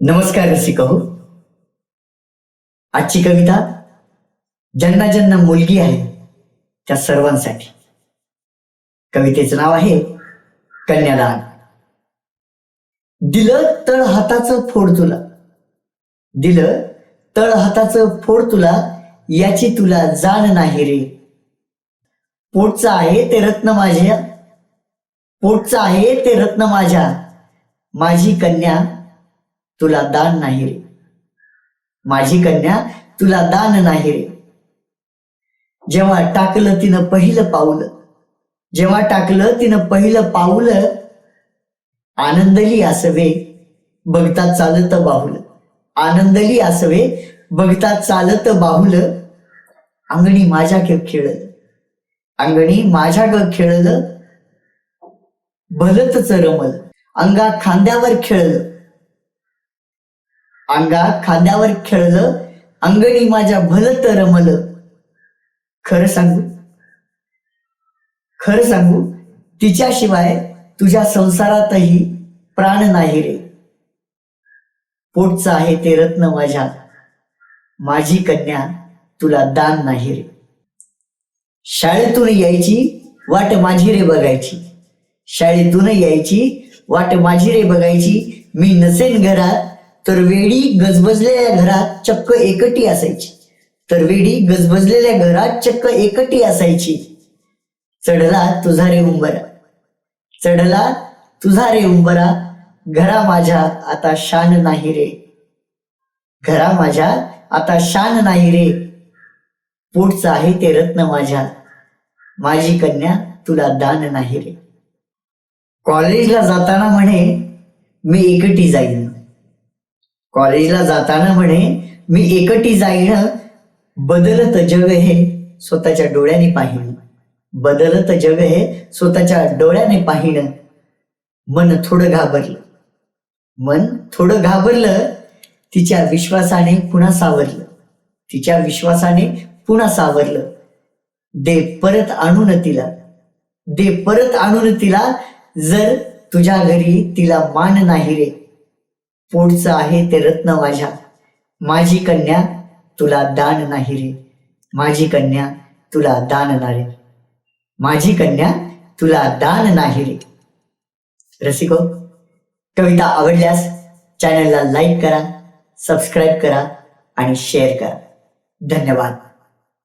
नमस्कार रसिक हो आजची कविता ज्यांना ज्यांना मुलगी आहे त्या सर्वांसाठी. कवितेचं नाव आहे कन्यादान दिलं तळ हाताचं फोड तुला. दिलं तळ हाताचं फोड तुला याची तुला जाण नाही रे. पोटचं आहे ते रत्न माझ्या. पोटचं आहे ते रत्न माझ्या. माझी कन्या तुला दान नाही रे. माझी कन्या तुला दान नाही रे. जेव्हा टाकलं तिनं पहिलं पाऊल जेव्हा टाकलं तिनं पहिलं पाऊल आनंदली असवे बघता चालत बाहुल. आनंदली असवे बघता चालत बाहुल. अंगणी माझ्या खेळ खेळलं. अंगणी माझ्या ग खेळलं. भलतच रमल. अंगा खांद्यावर खेळलं. अंगा खांद्यावर खेळलं अंगणी माझ्या भलत रमलं. खरं सांगू? खरं सांगू? तिच्याशिवाय तुझ्या संसारातही प्राण नाही रे. पोटचं आहे ते रत्न माझ्या. माझी कन्या तुला दान नाही रे. शाळेतून यायची वाट माझी रे बघायची. शाळेतून यायची वाट माझी रे बघायची. मी नसेन घरात तर वेडी गजबजलेल्या घरात चक्क एकटी असायची. तर वेडी गजबजलेल्या घरात चक्क एकटी असायची. चढला तुझा रे उंबरा. चढला तुझा रे उंबरा. घरा माझ्या आता शान नाही रे. घरा माझ्या आता शान नाही रे. पोटचं आहे ते रत्न माझ्या. माझी कन्या तुला दान नाही रे. कॉलेजला जाताना म्हणे मी एकटी जाईन. कॉलेजला जाताना म्हणे मी एकटी जाईन बदलत जग हे स्वतःच्या डोळ्याने पाहिन बदलत जग हे स्वतःच्या डोळ्याने पाहिन मन थोडं घाबरलं. मन थोडं घाबरलं तिच्या विश्वासाने पुन्हा सावरलं. तिच्या विश्वासाने पुन्हा सावरलं. दे परत आणून तिला. दे परत आणून तिला जर तुझ्या घरी तिला मान नाही रे. पोटचं आहे ते रत्न माझ्या. माझी कन्या तुला दान नाही रे. माझी कन्या तुला दान नाही रे. माझी कन्या तुला दान नाही रे. रसिको कविता आवडल्यास चॅनलला लाईक करा सबस्क्राईब करा आणि शेअर करा. धन्यवाद.